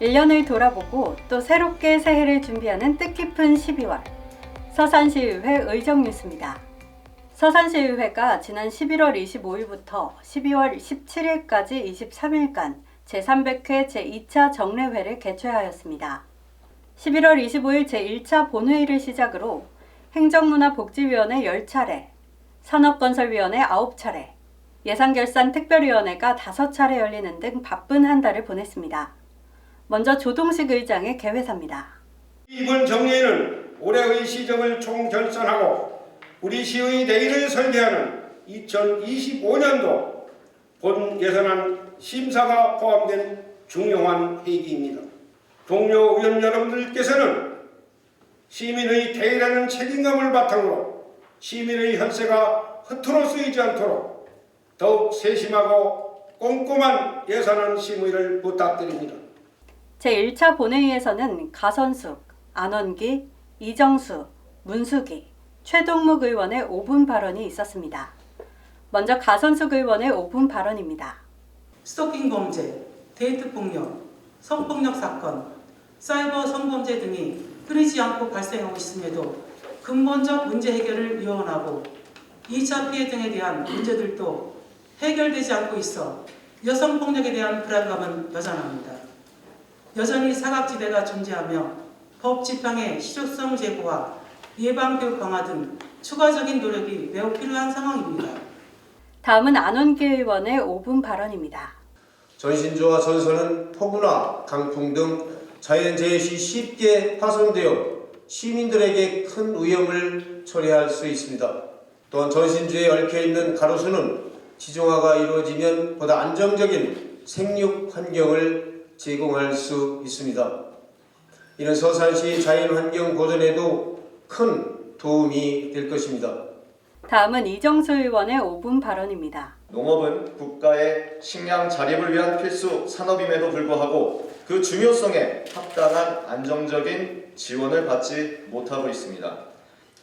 1년을 돌아보고 또 새롭게 새해를 준비하는 뜻깊은 12월. 서산시의회 의정 뉴스입니다. 서산시의회가 지난 11월 25일부터 12월 17일까지 23일간 제300회 제2차 정례회를 개최하였습니다. 11월 25일 제1차 본회의를 시작으로 행정문화복지위원회 10차례, 산업건설위원회 9차례, 예산결산특별위원회가 5차례 열리는 등 바쁜 한 달을 보냈습니다. 먼저 조동식 의장의 개회사입니다. 이번 정례는 올해의 시정을 총결산하고 우리 시의 내일을 설계하는 2025년도 본 예산안 심사가 포함된 중요한 회기입니다. 동료 의원 여러분들께서는 시민의 대의라는 책임감을 바탕으로 시민의 혈세가 허투루 쓰이지 않도록 더욱 세심하고 꼼꼼한 예산안 심의를 부탁드립니다. 제1차 본회의에서는 가선숙, 안원기, 이정수, 문수기, 최동묵 의원의 5분 발언이 있었습니다. 먼저 가선숙 의원의 5분 발언입니다. 스토킹 범죄, 데이트 폭력, 성폭력 사건, 사이버 성범죄 등이 끊이지 않고 발생하고 있음에도 근본적 문제 해결을 요원하고 2차 피해 등에 대한 문제들도 해결되지 않고 있어 여성 폭력에 대한 불안감은 여전합니다. 여전히 사각지대가 존재하며 법 집행의 실효성 제고와 예방 교육 강화 등 추가적인 노력이 매우 필요한 상황입니다. 다음은 안원기 의원의 5분 발언입니다. 전신조와 전선은 폭우나 강풍 등 자연재해 시 쉽게 파손되어 시민들에게 큰 위험을 초래할 수 있습니다. 또한 전신주에 얽혀있는 가로수는 지정화가 이루어지면 보다 안정적인 생육 환경을 제공할 수 있습니다. 이는 서산시 자연환경 보존에도 큰 도움이 될 것입니다. 다음은 이정수 의원의 5분 발언입니다. 농업은 국가의 식량 자립을 위한 필수 산업임에도 불구하고 그 중요성에 합당한 안정적인 지원을 받지 못하고 있습니다.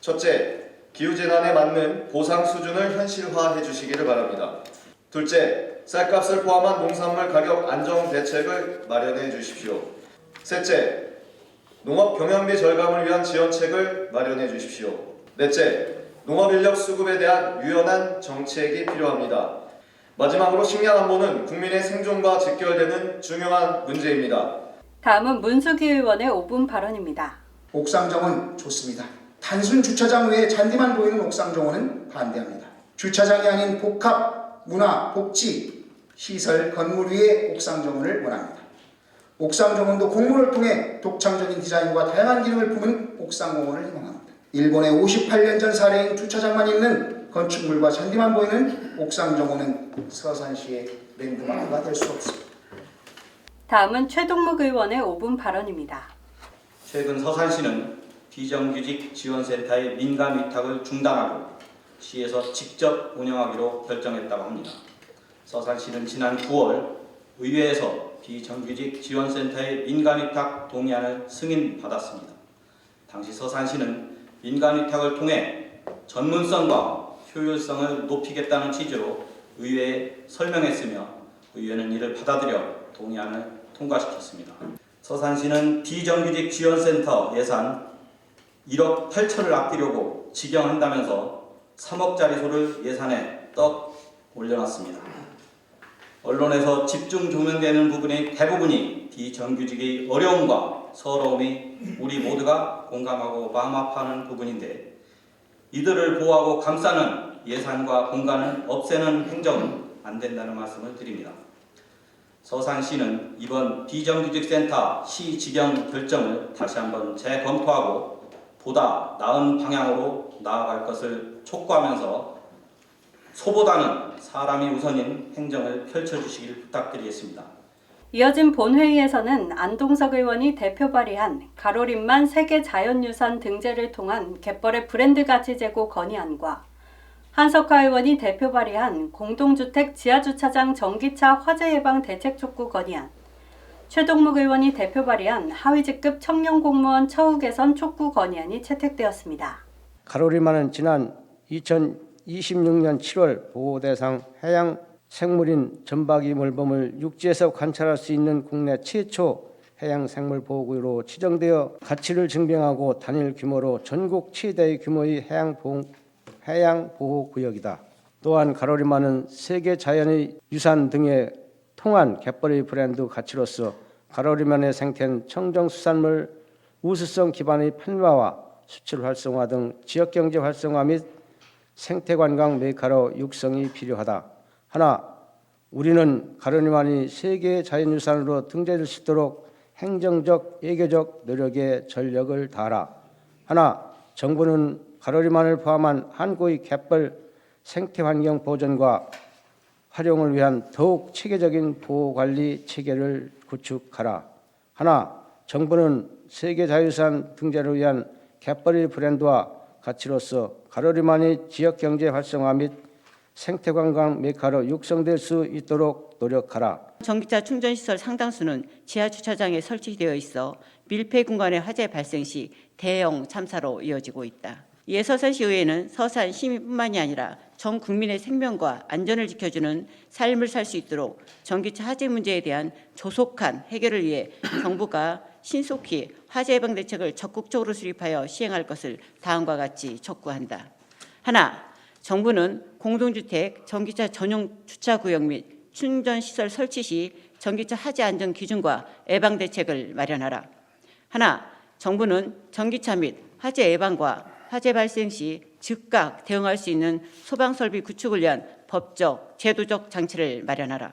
첫째, 기후재난에 맞는 보상 수준을 현실화해 주시기를 바랍니다. 둘째, 쌀값을 포함한 농산물 가격 안정 대책을 마련해 주십시오. 셋째, 농업 경영비 절감을 위한 지원책을 마련해 주십시오. 넷째, 농업 인력 수급에 대한 유연한 정책이 필요합니다. 마지막으로 식량 안보는 국민의 생존과 직결되는 중요한 문제입니다. 다음은 문수기 의원의 5분 발언입니다. 옥상정원 좋습니다. 단순 주차장 외에 잔디만 보이는 옥상정원은 반대합니다. 주차장이 아닌 복합, 문화, 복지, 시설, 건물 위에 옥상 정원을 원합니다. 옥상 정원도 공모를 통해 독창적인 디자인과 다양한 기능을 품은 옥상 공원을 희망합니다. 일본의 58년 전 사례인 주차장만 있는 건축물과 잔디만 보이는 옥상 정원은 서산시의 랜드마크가 될 수 없습니다. 다음은 최동묵 의원의 5분 발언입니다. 최근 서산시는 비정규직 지원센터의 민간 위탁을 중단하고 시에서 직접 운영하기로 결정했다고 합니다. 서산시는 지난 9월 의회에서 비정규직 지원센터의 민간 위탁 동의안을 승인받았습니다. 당시 서산시는 민간 위탁을 통해 전문성과 효율성을 높이겠다는 취지로 의회에 설명했으며 의회는 이를 받아들여 동의안을 통과시켰습니다. 서산시는 비정규직 지원센터 예산 1억 8천을 아끼려고 지경한다면서 3억짜리 소를 예산에 떡 올려놨습니다. 언론에서 집중 조명되는 부분의 대부분이 비정규직의 어려움과 서러움이 우리 모두가 공감하고 마음 아파하는 부분인데 이들을 보호하고 감싸는 예산과 공간을 없애는 행정은 안 된다는 말씀을 드립니다. 서산시는 이번 비정규직 센터 시 지경 결정을 다시 한번 재검토하고 보다 나은 방향으로 나아갈 것을 촉구하면서 소보다는 사람이 우선인 행정을 펼쳐주시길 부탁드리겠습니다. 이어진 본회의에서는 안동석 의원이 대표 발의한 가로림만 세계 자연유산 등재를 통한 갯벌의 브랜드 가치 제고 건의안과 한석화 의원이 대표 발의한 공동주택 지하주차장 전기차 화재 예방 대책 촉구 건의안, 최동묵 의원이 대표 발의한 하위직급 청년 공무원 처우 개선 촉구 건의안이 채택되었습니다. 가로리마는 지난 2026년 7월 보호 대상 해양 생물인 전박이 물범을 육지에서 관찰할 수 있는 국내 최초 해양 생물 보호구역으로 지정되어 가치를 증명하고 단일 규모로 전국 최대 규모의 해양 보호, 해양 보호 구역이다. 또한 가로리마는 세계 자연의 유산 등에 통한 갯벌의 브랜드 가치로서 가로리만의 생태는 청정수산물 우수성 기반의 판매와 수출 활성화 등 지역 경제 활성화 및 생태 관광 메이커로 육성이 필요하다. 하나 우리는 가로리만이 세계 자연유산으로 등재될 수 있도록 행정적, 예교적 노력에 전력을 다하라. 하나 정부는 가로리만을 포함한 한국의 갯벌 생태 환경 보존과 활용을 위한 더욱 체계적인 보호 관리 체계를 구축하라. 하나, 정부는 세계 자유산 등재를 위한 갯벌의 브랜드와 가치로서 가로리만이 지역 경제 활성화 및 생태 관광 메카로 육성될 수 있도록 노력하라. 전기차 충전 시설 상당수는 지하 주차장에 설치되어 있어 밀폐 공간의 화재 발생 시 대형 참사로 이어지고 있다. 이에 서산시 의회는 서산 시민뿐만이 아니라 전 국민의 생명과 안전을 지켜주는 삶을 살 수 있도록 전기차 화재 문제에 대한 조속한 해결을 위해 정부가 신속히 화재 예방 대책을 적극적으로 수립하여 시행할 것을 다음과 같이 촉구한다. 하나, 정부는 공동주택 전기차 전용 주차 구역 및 충전 시설 설치 시 전기차 화재 안전 기준과 예방 대책을 마련하라. 하나, 정부는 전기차 및 화재 예방과 화재 발생 시 즉각 대응할 수 있는 소방 설비 구축을 위한 법적, 제도적 장치를 마련하라.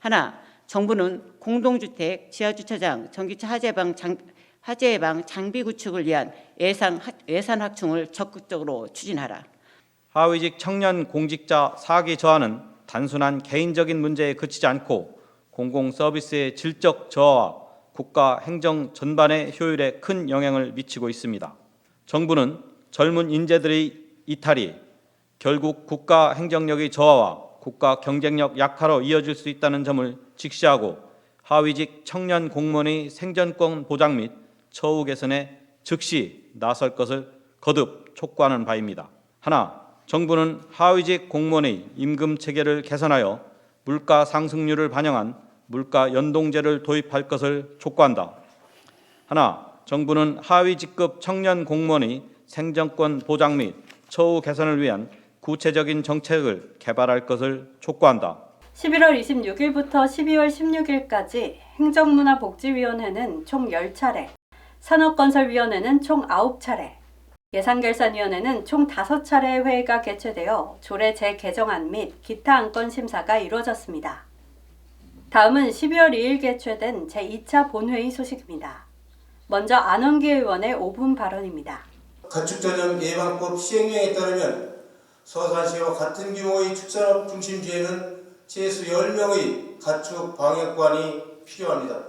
하나, 정부는 공동주택, 지하주차장, 전기차 화재 예방 장, 화재 예방 장비 구축을 위한 예산 예산 확충을 적극적으로 추진하라. 하위직 청년 공직자 사기 저하는 단순한 개인적인 문제에 그치지 않고 공공 서비스의 질적 저하와 국가 행정 전반의 효율에 큰 영향을 미치고 있습니다. 정부는 젊은 인재들의 이탈이 결국 국가 행정력의 저하와 국가 경쟁력 약화로 이어질 수 있다는 점을 직시하고 하위직 청년 공무원의 생존권 보장 및 처우 개선에 즉시 나설 것을 거듭 촉구하는 바입니다. 하나, 정부는 하위직 공무원의 임금 체계를 개선하여 물가 상승률을 반영한 물가 연동제를 도입할 것을 촉구한다. 하나, 정부는 하위 직급 청년 공무원의 생존권 보장 및 처우 개선을 위한 구체적인 정책을 개발할 것을 촉구한다. 11월 26일부터 12월 16일까지 행정문화복지위원회는 총 10차례, 산업건설위원회는 총 9차례, 예산결산위원회는 총 5차례 회의가 개최되어 조례 재개정안 및 기타 안건 심사가 이루어졌습니다. 다음은 12월 2일 개최된 제2차 본회의 소식입니다. 먼저 안원기 의원의 5분 발언입니다. 가축전염 예방법 시행령에 따르면 서산시와 같은 규모의 축산업 중심지에는 최소 10명의 가축 방역관이 필요합니다.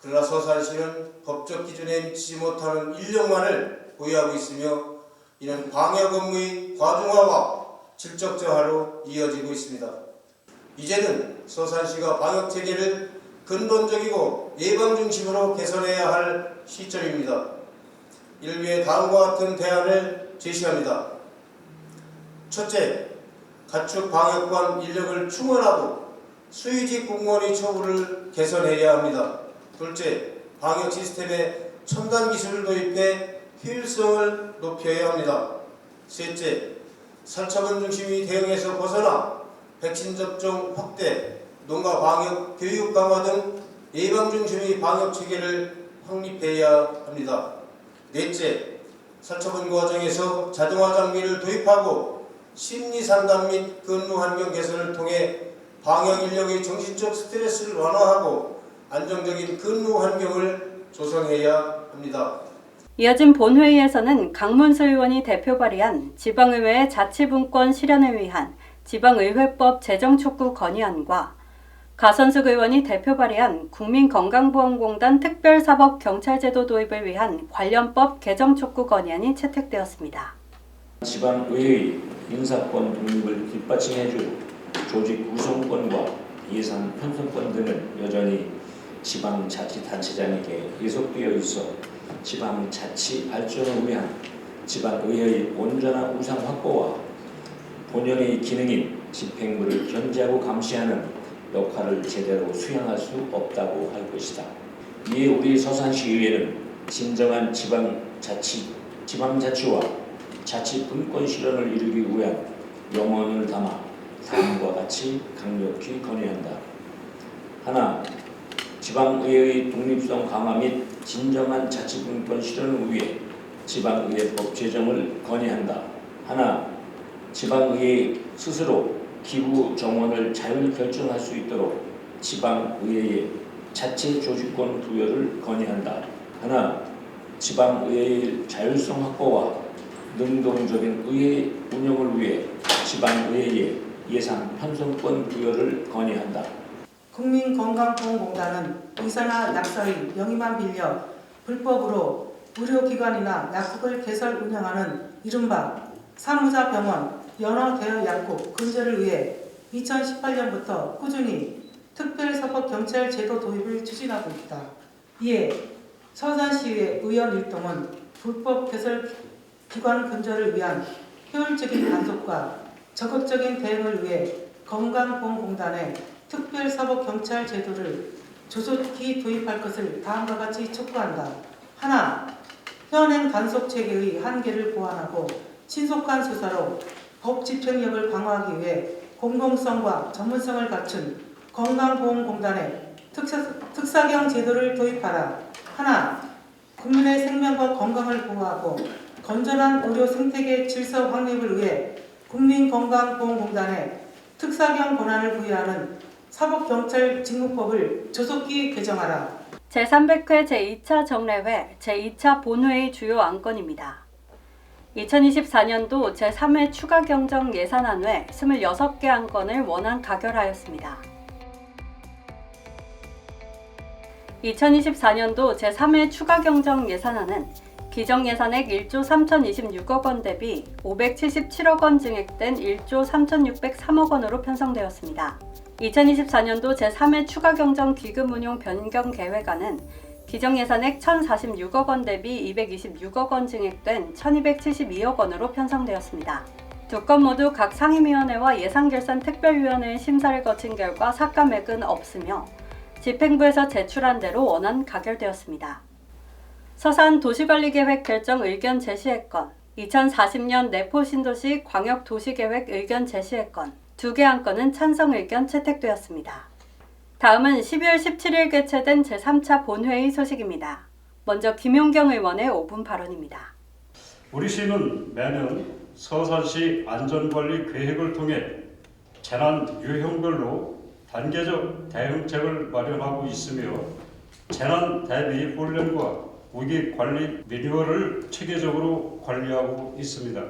그러나 서산시는 법적 기준에 미치지 못하는 인력만을 보유하고 있으며 이는 방역 업무의 과중화와 질적 저하로 이어지고 있습니다. 이제는 서산시가 방역 체계를 근본적이고 예방 중심으로 개선해야 할 시점입니다. 위해 다음과 같은 대안을 제시합니다. 첫째, 가축 방역관 인력을 충원하고 수의직 공무원의 처우를 개선해야 합니다. 둘째, 방역 시스템에 첨단 기술을 도입해 효율성을 높여야 합니다. 셋째, 살처분 중심의 대응에서 벗어나 백신 접종 확대, 농가 방역 교육 강화 등 예방 중심의 방역 체계를 확립해야 합니다. 넷째, 살처분 과정에서 자동화 장비를 도입하고 심리 상담 및 근무 환경 개선을 통해 방역 인력의 정신적 스트레스를 완화하고 안정적인 근무 환경을 조성해야 합니다. 이어진 본회의에서는 강문수 의원이 대표 발의한 지방의회의 자치분권 실현을 위한 지방의회법 제정 촉구 건의안과 가선숙 의원이 대표 발의한 국민건강보험공단 특별사법경찰제도 도입을 위한 관련법 개정 촉구 건의안이 채택되었습니다. 지방의회의 인사권 독립을 뒷받침해줄 조직 구성권과 예산 편성권 등은 여전히 지방자치단체장에게 예속되어 있어 지방자치 발전을 위한 지방의회의 온전한 우상 확보와 본연의 기능인 집행부를 견제하고 감시하는 역할을 제대로 수행할 수 없다고 할 것이다. 이에 우리 서산시의회는 진정한 지방자치, 지방자치와 자치 분권 실현을 이루기 위한 염원을 담아 다음과 같이 강력히 건의한다. 하나, 지방의회의 독립성 강화 및 진정한 자치분권 실현을 위해 지방의회법 제정을 건의한다. 하나, 지방의회 스스로 기부 정원을 자율 결정할 수 있도록 지방의회에 자체 조직권 부여를 건의한다. 하나, 지방의회의 자율성 확보와 능동적인 의회 운영을 위해 지방의회에 예산 편성권 부여를 건의한다. 국민건강보험공단은 의사나 약사의 명의만 빌려 불법으로 의료기관이나 약국을 개설 운영하는 이른바 사무자 병원 연어 대여 약국 근절을 위해 2018년부터 꾸준히 특별사법경찰 제도 도입을 추진하고 있다. 이에 서산시의 의원 일동은 불법 개설 기관 근절을 위한 효율적인 단속과 적극적인 대응을 위해 건강보험공단에 특별사법경찰 제도를 조속히 도입할 것을 다음과 같이 촉구한다. 하나, 현행 단속 체계의 한계를 보완하고 신속한 수사로 법 집행력을 강화하기 위해 공공성과 전문성을 갖춘 건강보험공단에 특사, 특사 경 제도를 도입하라. 하나, 국민의 생명과 건강을 보호하고 건전한 의료 생태계 질서 확립을 위해 국민건강보험공단에 특사경 권한을 부여하는 사법경찰 직무법을 조속히 개정하라. 제300회 제2차 정례회 제2차 본회의 주요 안건입니다. 2024년도 제3회 추가 경정 예산안회 26개 안건을 원안 가결하였습니다. 2024년도 제3회 추가 경정 예산안은 기정 예산액 1조 3,026억 원 대비 577억 원 증액된 1조 3,603억 원으로 편성되었습니다. 2024년도 제3회 추가 경정 기금 운용 변경 계획안은 기정 예산액 1,046억 원 대비 226억 원 증액된 1,272억 원으로 편성되었습니다. 두 건 모두 각 상임위원회와 예산결산특별위원회의 심사를 거친 결과 삭감액은 없으며 집행부에서 제출한 대로 원안 가결되었습니다. 서산 도시관리계획 결정 의견 제시의 건, 2040년 내포 신도시 광역 도시계획 의견 제시의 건, 두 개 안건은 찬성 의견 채택되었습니다. 다음은 12월 17일 개최된 제3차 본회의 소식입니다. 먼저 김용경 의원의 5분 발언입니다. 우리 시는 매년 서산시 안전관리 계획을 통해 재난 유형별로 단계적 대응책을 마련하고 있으며 재난 대비 훈련과 위기 관리 매뉴얼을 체계적으로 관리하고 있습니다.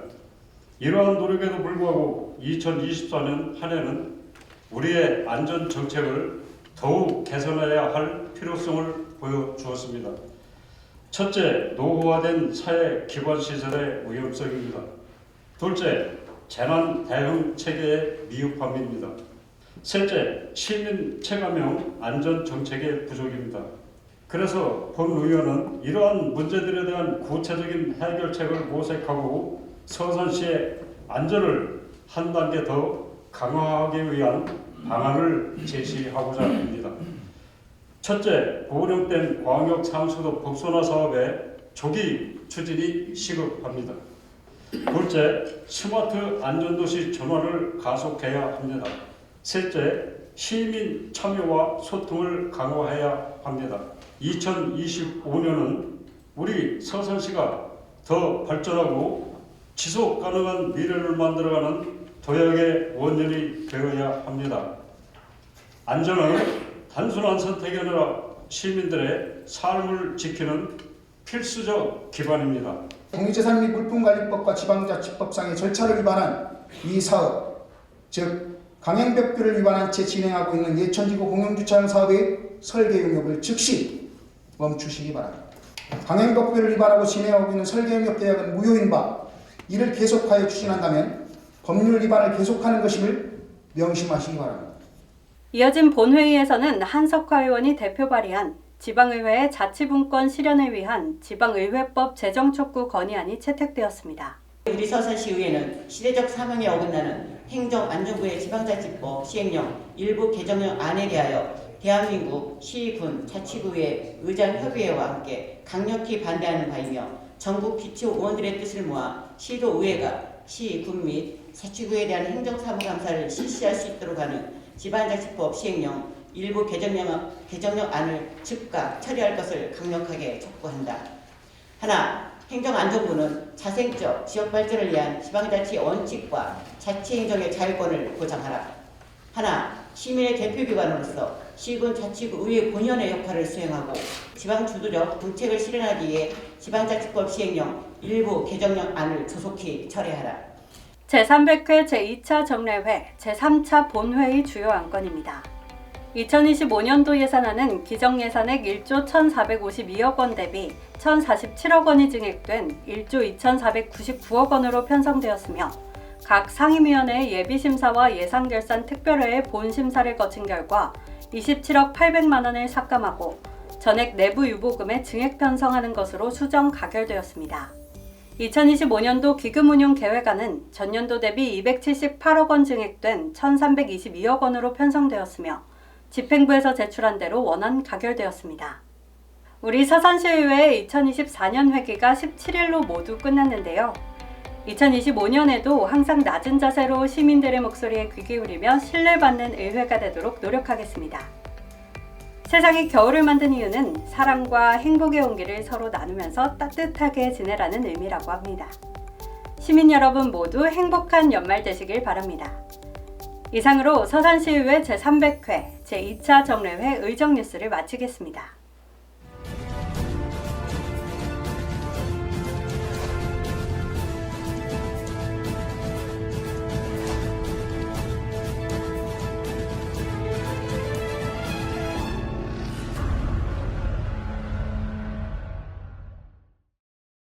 이러한 노력에도 불구하고 2024년 한 해는 우리의 안전 정책을 더욱 개선해야 할 필요성을 보여주었습니다. 첫째, 노후화된 사회 기관 시설의 위험성입니다. 둘째, 재난 대응 체계의 미흡함입니다. 셋째, 시민 체감형 안전 정책의 부족입니다. 그래서 본 의원은 이러한 문제들에 대한 구체적인 해결책을 모색하고 서산시의 안전을 한 단계 더 강화하기 위한 방안을 제시하고자 합니다. 첫째, 고령된 광역 상수도 복선화 사업의 조기 추진이 시급합니다. 둘째, 스마트 안전도시 전환을 가속해야 합니다. 셋째, 시민 참여와 소통을 강화해야 합니다. 2025년은 우리 서산시가 더 발전하고 지속 가능한 미래를 만들어가는 도약의 원년이 되어야 합니다. 안전은 단순한 선택이 아니라 시민들의 삶을 지키는 필수적 기반입니다. 국유재산 및 물품관리법과 지방자치법상의 절차를 위반한 이 사업, 즉 강행벽비를 위반한 채 진행하고 있는 예천지구 공영주차장 사업의 설계 용역을 즉시 멈추시기 바랍니다. 강행벽비를 위반하고 진행하고 있는 설계 용역 계약은 무효인 바 이를 계속하여 추진한다면 법률 위반을 계속하는 것임을 명심하시기 바랍니다. 이어진 본회의에서는 한석화 의원이 대표 발의한 지방의회의 자치분권 실현을 위한 지방의회법 제정 촉구 건의안이 채택되었습니다. 우리 서산시의회는 시대적 사명에 어긋나는 행정안전부의 지방자치법 시행령 일부 개정령 안에 대하여 대한민국 시군 자치구의 의장협의회와 함께 강력히 반대하는 바이며 전국 기초 의원들의 뜻을 모아 시도의회가 시군 및 자치구에 대한 행정사무감사를 실시할 수 있도록 하는 지방자치법 시행령 일부 개정령, 개정령 안을 즉각 처리할 것을 강력하게 촉구한다. 하나, 행정안전부는 자생적 지역 발전을 위한 지방자치 원칙과 자치행정의 자유권을 보장하라. 하나, 시민의 대표기관으로서 시군 자치구 의회 본연의 역할을 수행하고 지방주도적 정책을 실현하기 위해 지방자치법 시행령 일부 개정령 안을 조속히 처리하라. 제300회 제2차 정례회 제3차 본회의 주요 안건입니다. 2025년도 예산안은 기정예산액 1조 1,452억 원 대비 1,047억 원이 증액된 1조 2,499억 원으로 편성되었으며 각 상임위원회의 예비심사와 예산결산 특별회의 본심사를 거친 결과 27억 800만 원을 삭감하고 전액 내부 유보금에 증액 편성하는 것으로 수정 가결되었습니다. 2025년도 기금 운용 계획안은 전년도 대비 278억 원 증액된 1,322억 원으로 편성되었으며 집행부에서 제출한 대로 원안 가결되었습니다. 우리 서산시의회 2024년 회기가 17일로 모두 끝났는데요. 2025년에도 항상 낮은 자세로 시민들의 목소리에 귀 기울이며 신뢰받는 의회가 되도록 노력하겠습니다. 세상이 겨울을 만든 이유는 사랑과 행복의 온기를 서로 나누면서 따뜻하게 지내라는 의미라고 합니다. 시민 여러분 모두 행복한 연말 되시길 바랍니다. 이상으로 서산시의회 제300회 제2차 정례회 의정 뉴스를 마치겠습니다.